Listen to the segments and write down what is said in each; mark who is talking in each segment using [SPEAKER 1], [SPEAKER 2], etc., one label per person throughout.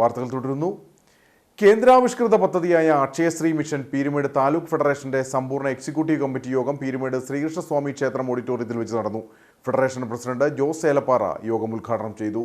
[SPEAKER 1] വാർത്തകൾ തുടരുന്നു. കേന്ദ്രാവിഷ്കൃത പദ്ധതിയായ അക്ഷയശ്രീ മിഷൻ പീരുമേട് താലൂക്ക് ഫെഡറേഷന്റെ സമ്പൂർണ എക്സിക്യൂട്ടീവ് കമ്മിറ്റി യോഗം പീരുമേട് ശ്രീകൃഷ്ണസ്വാമി ക്ഷേത്രം ഓഡിറ്റോറിയത്തിൽ വെച്ച് നടന്നു. ഫെഡറേഷൻ പ്രസിഡന്റ് ജോസ് ഏലപ്പാറ യോഗം ഉദ്ഘാടനം ചെയ്തു.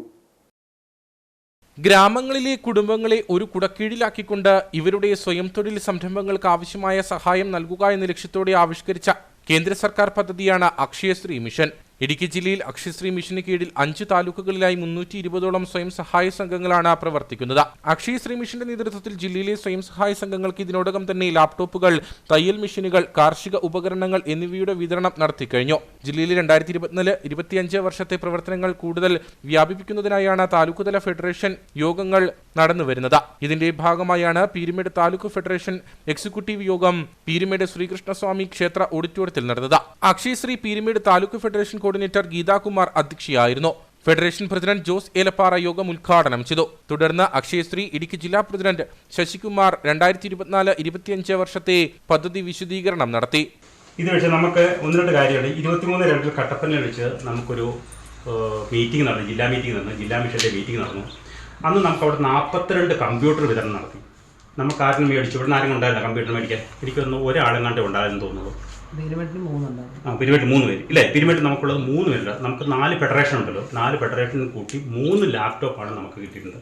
[SPEAKER 2] ഗ്രാമങ്ങളിലെ കുടുംബങ്ങളെ ഒരു കുടക്കീഴിലാക്കിക്കൊണ്ട് ഇവരുടെ സ്വയം തൊഴിൽ സംരംഭങ്ങൾക്ക് ആവശ്യമായ സഹായം നൽകുക എന്ന ലക്ഷ്യത്തോടെ ആവിഷ്കരിച്ച കേന്ദ്ര സർക്കാർ പദ്ധതിയാണ് അക്ഷയശ്രീ മിഷൻ. ഇടുക്കി ജില്ലയിൽ അക്ഷയശ്രീ മിഷന് കീഴിൽ അഞ്ച് താലൂക്കുകളിലായി മുന്നൂറ്റി ഇരുപതോളം സ്വയം സഹായ സംഘങ്ങളാണ് പ്രവർത്തിക്കുന്നത്. അക്ഷയശ്രീ മിഷന്റെ നേതൃത്വത്തിൽ ജില്ലയിലെ സ്വയം സഹായ സംഘങ്ങൾക്ക് ഇതിനോടകം തന്നെ ലാപ്ടോപ്പുകൾ തയ്യൽ മെഷീനുകൾ കാർഷിക ഉപകരണങ്ങൾ എന്നിവയുടെ വിതരണം നടത്തിക്കഴിഞ്ഞു. ജില്ലയിലെ രണ്ടായിരത്തി ഇരുപത്തിനാല് ഇരുപത്തിയഞ്ച് വർഷത്തെ പ്രവർത്തനങ്ങൾ കൂടുതൽ വ്യാപിപ്പിക്കുന്നതിനായാണ് താലൂക്കുതല ഫെഡറേഷൻ യോഗങ്ങൾ നടന്നുവരുന്നത് ഇതിന്റെ ഭാഗമായാണ് പീരുമേട് താലൂക്ക് ഫെഡറേഷൻ എക്സിക്യൂട്ടീവ് യോഗം പീരുമേട് ശ്രീകൃഷ്ണസ്വാമി ക്ഷേത്ര ഓഡിറ്റോറിയത്തിൽ നടന്നത്. അക്ഷയശ്രീ പീരുമേട് താലൂക്ക് ഫെഡറേഷൻ കോർഡിനേറ്റർ ഗീതാകുമാർ അധ്യക്ഷയായിരുന്നു. ഫെഡറേഷൻ പ്രസിഡന്റ് ജോസ് ഏലപ്പാറ യോഗം ഉദ്ഘാടനം ചെയ്തു. തുടർന്ന് അക്ഷയശ്രീ ഇടുക്കി ജില്ലാ പ്രസിഡന്റ് ശശികുമാർ രണ്ടായിരത്തി ഇരുപത്തിനാല് ഇരുപത്തിയഞ്ച് വർഷത്തെ പദ്ധതി വിശദീകരണം നടത്തി.
[SPEAKER 3] ഇത് വെച്ച് നമുക്ക് ഒന്ന് രണ്ട് കാര്യമാണ് ഇരുപത്തിമൂന്ന് രണ്ടിൽ കട്ടപ്പനയിൽ വെച്ച് നമുക്കൊരു മീറ്റിംഗ് നടന്നു. ജില്ലാ മീറ്റിംഗ് നടന്നു. ജില്ലാ മിഷന്റെ മീറ്റിംഗ് നടന്നു. അന്ന് നമുക്ക് അവിടെ നാൽപ്പത്തിരണ്ട് കമ്പ്യൂട്ടർ വിതരണം നടത്തി. നമുക്ക് ആരും മേടിച്ചു. ഇവിടെ ആരും ഉണ്ടായില്ല കമ്പ്യൂട്ടർ മേടിക്കാൻ. എനിക്കൊന്ന് ഒരാളെങ്ങാണ്ട് ഉണ്ടായെന്ന് തോന്നുന്നു. ആ പിരിവെട്ട് മൂന്ന് പേര്. ഇല്ലേ? പിരിവെട്ട് നമുക്കുള്ളത് മൂന്ന് പേരില്ല നമുക്ക് നാല് ഫെഡറേഷൻ ഉണ്ടല്ലോ. നാല് ഫെഡറേഷൻ കൂട്ടി മൂന്ന് ലാപ്ടോപ്പാണ് നമുക്ക് കിട്ടിയിട്ടുണ്ട്.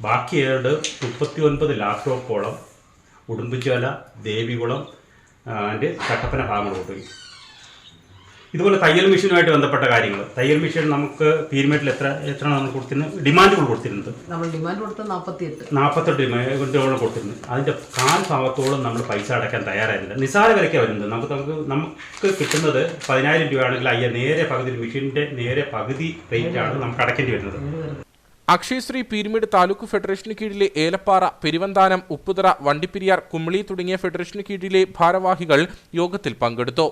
[SPEAKER 3] ബാക്കി ഏഴ് മുപ്പത്തി ഒൻപത് ലാപ്ടോപ്പോളം ഉടുമ്പിച്ചോല ദേവികുളം ആൻഡ് കട്ടപ്പന ഭാഗങ്ങളോട്ട് പോയി ഇതുപോലെ തയ്യൽ മെഷീനുമായിട്ട് ബന്ധപ്പെട്ട കാര്യങ്ങൾ. തയ്യൽ മെഷീൻ നമുക്ക് പീരുമേറ്റിൽ എത്ര എത്രയാണ് നമ്മൾ കൊടുത്തിരുന്നത്? ഡിമാൻഡുകൾ കൊടുത്തിരുന്നത്.
[SPEAKER 4] നമ്മൾ ഡിമാൻഡ് കൊടുത്ത നാൽപ്പത്തിയെട്ട്
[SPEAKER 3] നാൽപ്പത്തെട്ട് ഡിമാൻഡോളം കൊടുത്തിരുന്നത്. അതിന്റെ കാൽ ഭാഗത്തോളം നമ്മൾ പൈസ അടക്കാൻ തയ്യാറായിരുന്നില്ല. നിസാര വിലയ്ക്കാണ് വരുന്നത്. നമുക്ക് നമുക്ക് നമുക്ക് കിട്ടുന്നത് പതിനായിരം രൂപയാണെങ്കിൽ അയ്യ നേരെ പകുതി മെഷീന്റെ നേരെ പകുതി റേറ്റാണ് നമുക്ക് അടയ്ക്കേണ്ടി വരുന്നത്.
[SPEAKER 2] അക്ഷയശ്രീ പീരുമേട് താലൂക്ക് ഫെഡറേഷന് കീഴിലെ ഏലപ്പാറ പെരുവന്താനം ഉപ്പുതറ വണ്ടിപ്പെരിയാർ കുമിളി തുടങ്ങിയ ഫെഡറേഷന് കീഴിലെ ഭാരവാഹികൾ യോഗത്തിൽ പങ്കെടുത്തു.